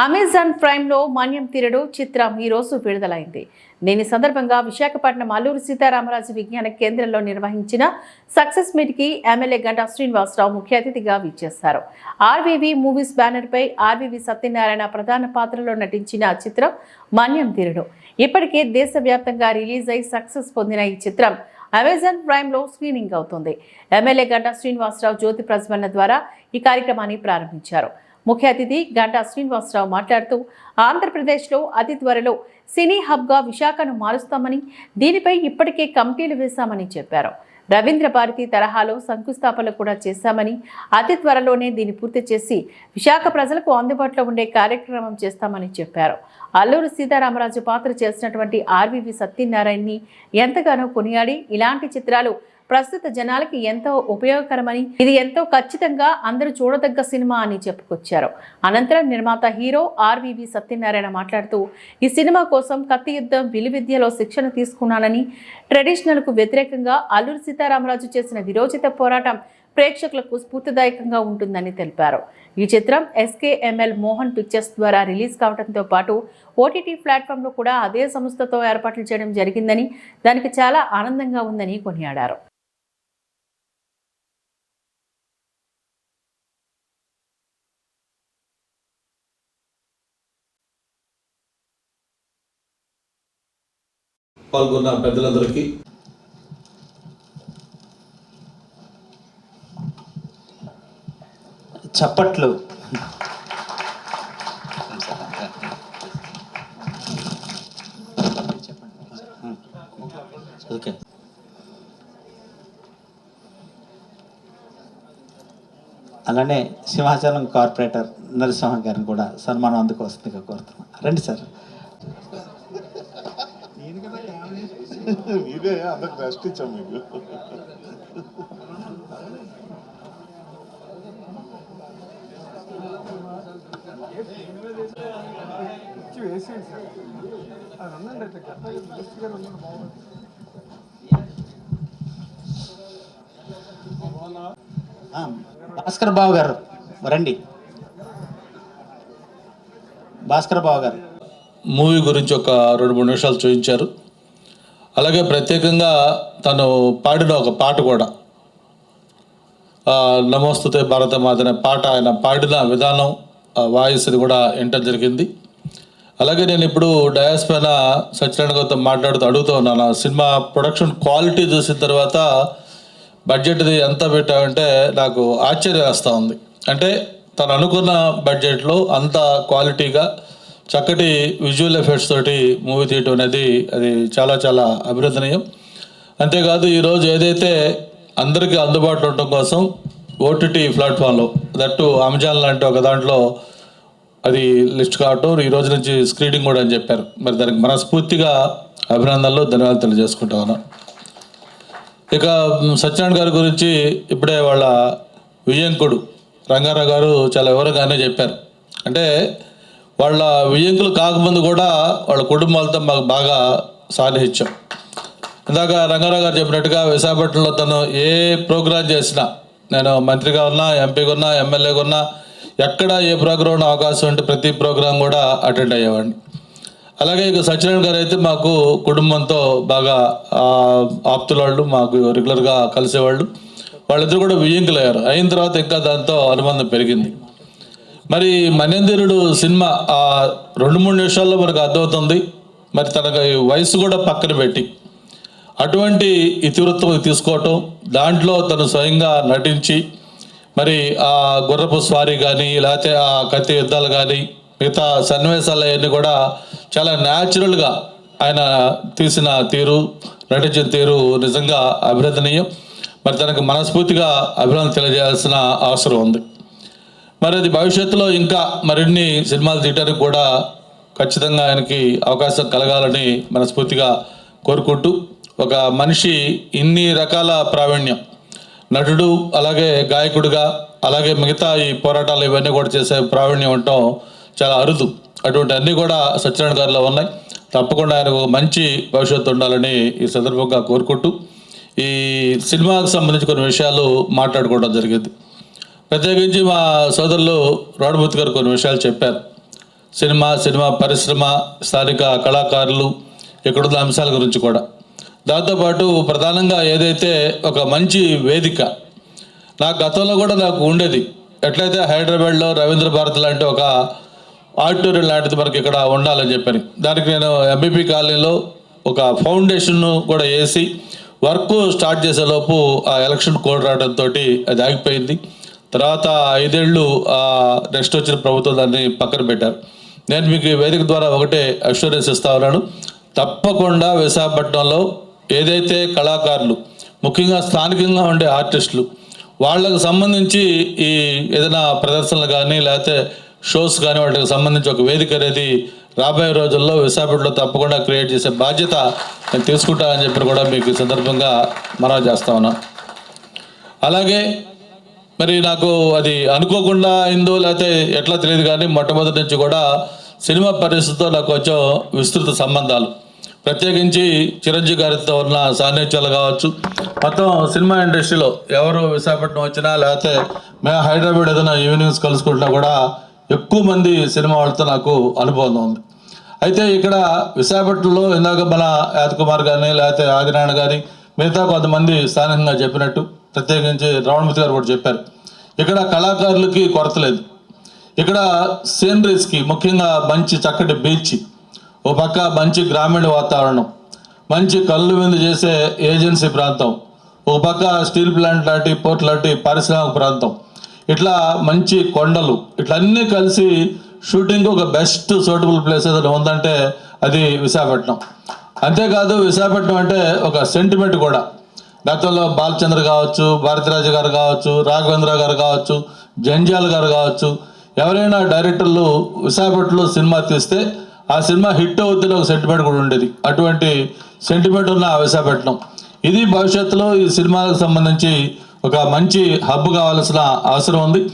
Amazon ప్రైమ్లో మాన్యం తీరడు చిత్రం ఈ రోజు విడుదలైంది. దీని సందర్భంగా విశాఖపట్నం అల్లూరు సీతారామరాజు విజ్ఞాన కేంద్రంలో నిర్వహించిన సక్సెస్ మీట్కి ఎమ్మెల్యే గంటా శ్రీనివాసరావు ముఖ్య అతిథిగా విచ్చేశారు. ఆర్వీవి మూవీస్ బ్యానర్పై ఆర్వీవి సత్యనారాయణ ప్రధాన పాత్రలో నటించిన చిత్రం మాన్యం తీరడు. ఇప్పటికే దేశవ్యాప్తంగా రిలీజ్ అయి సక్సెస్ పొందిన ఈ చిత్రం అమెజాన్ ప్రైమ్లో స్క్రీనింగ్ అవుతుంది. ఎమ్మెల్యే గంటా శ్రీనివాసరావు జ్యోతి ప్రజ్వలన ద్వారా ఈ కార్యక్రమాన్ని ప్రారంభించారు. ముఖ్య అతిథి గంటా శ్రీనివాసరావు మాట్లాడుతూ ఆంధ్రప్రదేశ్లో అతి త్వరలో సినీ హబ్గా విశాఖను మారుస్తామని దీనిపై ఇప్పటికే కమిటీలు వేశామని చెప్పారు. రవీంద్ర భారతి తరహాలో శంకుస్థాపన కూడా చేశామని అతి త్వరలోనే దీన్ని పూర్తి చేసి విశాఖ ప్రజలకు అందుబాటులో ఉండే కార్యక్రమం చేస్తామని చెప్పారు. అల్లూరు సీతారామరాజు పాత్ర చేసినటువంటి ఆర్వీవి సత్యనారాయణని ఎంతగానో కొనియాడి ఇలాంటి చిత్రాలు ప్రస్తుత జనాలకి ఎంతో ఉపయోగకరమని ఇది ఎంతో ఖచ్చితంగా అందరూ చూడదగ్గ సినిమా అని చెప్పుకొచ్చారు. అనంతరం నిర్మాత హీరో ఆర్వీవి సత్యనారాయణ మాట్లాడుతూ ఈ సినిమా కోసం కత్తి యుద్ధం విలువిద్యలో శిక్షణ తీసుకున్నానని ట్రెడిషనల్కు వ్యతిరేకంగా అల్లూరి సీతారామరాజు చేసిన విరోచిత పోరాటం ప్రేక్షకులకు స్ఫూర్తిదాయకంగా ఉంటుందని తెలిపారు. ఈ చిత్రం ఎస్కేఎంఎల్ మోహన్ పిక్చర్స్ ద్వారా రిలీజ్ కావడంతో పాటు ఓటీటీ ప్లాట్ఫామ్లో కూడా అదే సంస్థతో ఏర్పాట్లు చేయడం జరిగిందని దానికి చాలా ఆనందంగా ఉందని కొనియాడారు. పాల్గొన్న పెద్దలందరికీ. చప్పట్లు. ఓకే. అలానే సింహాచలం కార్పొరేటర్ నరసింహ గారిని కూడా సన్మానం అందుకోవస్తుందిగా కోరుతున్నాం. రండి సార్. మీదే అందరికి రెస్ట్ ఇచ్చాం మీకు. ఆ, భాస్కర్ బాబు గారు రండి. భాస్కర్ బాబు గారు. మూవీ గురించి ఒక రెండు మూడు నిమిషాలు చూపించారు. అలాగే ప్రత్యేకంగా తను పాడిన ఒక పాట కూడా. నమోస్తుతే భారతమాత అనే పాట ఆయన పాడిన విధానం ఆ వాయిస్ కూడా వినటం జరిగింది. అలాగే నేను ఇప్పుడు డయాస్ పైన సత్యనారాయణ గారితో మాట్లాడుతూ అడుగుతూ ఉన్నాను సినిమా ప్రొడక్షన్ క్వాలిటీ చూసిన తర్వాత బడ్జెట్ది ఎంత పెట్టామంటే నాకు ఆశ్చర్యం వేస్తూ ఉంది. అంటే తను అనుకున్న బడ్జెట్లో అంత క్వాలిటీగా చక్కటి విజువల్ ఎఫెక్ట్స్ తోటి మూవీ తీయటం అనేది అది చాలా చాలా అభినందనీయం. అంతేకాదు ఈరోజు ఏదైతే అందరికీ అందుబాటులో ఉండటం కోసం ఓటీటీ ప్లాట్ఫామ్లో దట్టు అమెజాన్ లాంటి ఒక దాంట్లో అది లిస్ట్ కావటం ఈ రోజు నుంచి స్క్రీనింగ్ కూడా అని చెప్పారు. మరి దానికి మనస్ఫూర్తిగా అభినందనలు ధన్యవాదాలు తెలియజేసుకుంటా ఉన్నాను ఇక సత్యనారాయణ గారి గురించి ఇప్పుడే వాళ్ళ వియ్యంకుడు రంగారావు గారు చాలా వివరంగానే చెప్పారు. అంటే వాళ్ళ వియ్యంకులు కాకముందు కూడా వాళ్ళ కుటుంబాలతో మాకు బాగా సాన్నిహిత్యం. ఇందాక రంగారావు గారు చెప్పినట్టుగా విశాఖపట్నంలో తను ఏ ప్రోగ్రాం చేసినా నేను మంత్రిగా ఉన్నా ఎంపీగా ఉన్నా ఎమ్మెల్యేగా ఉన్నా ఎక్కడ ఏ ప్రోగ్రాం ఉన్న అవకాశం ఉంటే ప్రతి ప్రోగ్రాం కూడా అటెండ్ అయ్యేవాడిని. అలాగే ఇక సత్యనారాయణ గారు అయితే మాకు కుటుంబంతో బాగా ఆప్తుల వాళ్ళు మాకు రెగ్యులర్గా కలిసేవాళ్ళు. వాళ్ళిద్దరు కూడా వియ్యంకులు అయ్యారు అయిన తర్వాత ఇంకా దాంతో అనుబంధం పెరిగింది. మరి మనేంద్రుడు సినిమా ఆ రెండు మూడు నిమిషాల్లో మనకు అర్థమవుతుంది. మరి తనకు ఈ వయసు కూడా పక్కన పెట్టి. అటువంటి ఇతివృత్తం తీసుకోవటం దాంట్లో తను స్వయంగా నటించి మరి ఆ గుర్రపు స్వారీ కానీ లేకపోతే ఆ కత్తి యుద్ధాలు కానీ మిగతా సన్నివేశాలు అవన్నీ కూడా చాలా న్యాచురల్గా ఆయన తీసిన తీరు నటించిన తీరు నిజంగా అభినందనీయం. మరి తనకు మనస్ఫూర్తిగా అభినందన తెలియజేయాల్సిన అవసరం ఉంది. మరి అది భవిష్యత్తులో ఇంకా మరిన్ని సినిమాలు తీయడానికి కూడా ఖచ్చితంగా ఆయనకి అవకాశం కలగాలని మనస్ఫూర్తిగా కోరుకుంటూ ఒక మనిషి ఇన్ని రకాల ప్రావీణ్యం నటుడు అలాగే గాయకుడిగా అలాగే మిగతా ఈ పోరాటాలు ఇవన్నీ కూడా చేసే ప్రావీణ్యం ఉండటం చాలా అరుదు. అటువంటి అన్నీ కూడా సత్యనారాయణ గారిలో ఉన్నాయి. తప్పకుండా ఆయనకు మంచి భవిష్యత్తు ఉండాలని ఈ సందర్భంగా కోరుకుంటూ ఈ సినిమాకు సంబంధించి కొన్ని విషయాలు మాట్లాడుకోవడం జరిగింది. ప్రత్యేకించి మా సోదరులు రోడ్మూర్తి గారు కొన్ని విషయాలు చెప్పారు. సినిమా సినిమా పరిశ్రమ స్థానిక కళాకారులు ఇక్కడున్న అంశాల గురించి కూడా. దాంతోపాటు ప్రధానంగా ఏదైతే ఒక మంచి వేదిక నా గతంలో కూడా నాకు ఉండేది. ఎట్లయితే హైదరాబాద్లో రవీంద్ర భారత్ లాంటి ఒక ఆడిటోరియం లాంటిది మనకి ఇక్కడ ఉండాలని చెప్పని. దానికి నేను ఎంబీపీ కాలనీలో ఒక ఫౌండేషన్ కూడా వేసి వర్క్ స్టార్ట్ చేసేలోపు ఆ ఎలక్షన్ కోడ్ రావడంతో అది ఆగిపోయింది. తర్వాత ఐదేళ్ళు నెక్స్ట్ వచ్చిన ప్రభుత్వం దాన్ని పక్కన పెట్టారు. నేను మీకు ఈ వేదిక ద్వారా ఒకటే అష్యూరెన్స్ ఇస్తా ఉన్నాను. తప్పకుండా విశాఖపట్నంలో ఏదైతే కళాకారులు ముఖ్యంగా స్థానికంగా ఉండే ఆర్టిస్టులు వాళ్ళకు సంబంధించి ఈ ఏదైనా ప్రదర్శనలు కానీ లేకపోతే షోస్ కానీ వాటికి సంబంధించి ఒక వేదిక అనేది రాబోయే రోజుల్లో విశాఖపట్నంలో తప్పకుండా క్రియేట్ చేసే బాధ్యత నేను తీసుకుంటానని చెప్పి కూడా మీకు సందర్భంగా మనవి చేస్తా ఉన్నా అలాగే మరి నాకు అది అనుకోకుండా అయిందో లేకపోతే ఎట్లా తెలియదు కానీ మొట్టమొదటి నుంచి కూడా సినిమా పరిస్థితితో నాకు కొంచెం విస్తృత సంబంధాలు. ప్రత్యేకించి చిరంజీవి గారితో ఉన్న సాన్నిధ్యాలు కావచ్చు. మొత్తం సినిమా ఇండస్ట్రీలో ఎవరు విశాఖపట్నం వచ్చినా లేకపోతే మేము హైదరాబాద్ ఏదైనా ఈవినింగ్స్ కలుసుకుంటున్నా కూడా ఎక్కువ మంది సినిమా వాళ్ళతో నాకు అనుభవం ఉంది. అయితే ఇక్కడ విశాఖపట్నంలో ఇందాక మన యాదకుమార్ కానీ లేకపోతే ఆదినారాయణ గారి మిగతా కొంతమంది స్థానికంగా చెప్పినట్టు ప్రత్యేకించి రమణమూర్తి గారు కూడా చెప్పారు. ఇక్కడ కళాకారులకి కొరత లేదు. ఇక్కడ సీనరీస్కి ముఖ్యంగా మంచి చక్కటి బీచ్ ఓ పక్క మంచి గ్రామీణ వాతావరణం మంచి కళ్ళు విందు చేసే ఏజెన్సీ ప్రాంతం ఒక పక్క స్టీల్ ప్లాంట్ లాంటి పోర్ట్ లాంటి పారిశ్రామిక ప్రాంతం. ఇట్లా మంచి కొండలు ఇట్లా అన్నీ కలిసి షూటింగ్ ఒక బెస్ట్ సూటబుల్ ప్లేస్ ఏదైనా ఉందంటే అది విశాఖపట్నం. అంతేకాదు విశాఖపట్నం అంటే ఒక సెంటిమెంట్ కూడా. గతంలో బాలచంద్ర కావచ్చు భారతిరాజు గారు కావచ్చు రాఘవేంద్ర గారు కావచ్చు జంజాల్ గారు కావచ్చు. ఎవరైనా డైరెక్టర్లు విశాఖపట్నంలో సినిమా తీస్తే ఆ సినిమా హిట్ అవుతుంది ఒక సెంటిమెంట్ కూడా ఉండేది. అటువంటి సెంటిమెంట్ ఉన్న విశాఖపట్నం. ఇది భవిష్యత్తులో ఈ సినిమాలకు సంబంధించి ఒక మంచి హబ్ కావాల్సిన అవసరం ఉంది.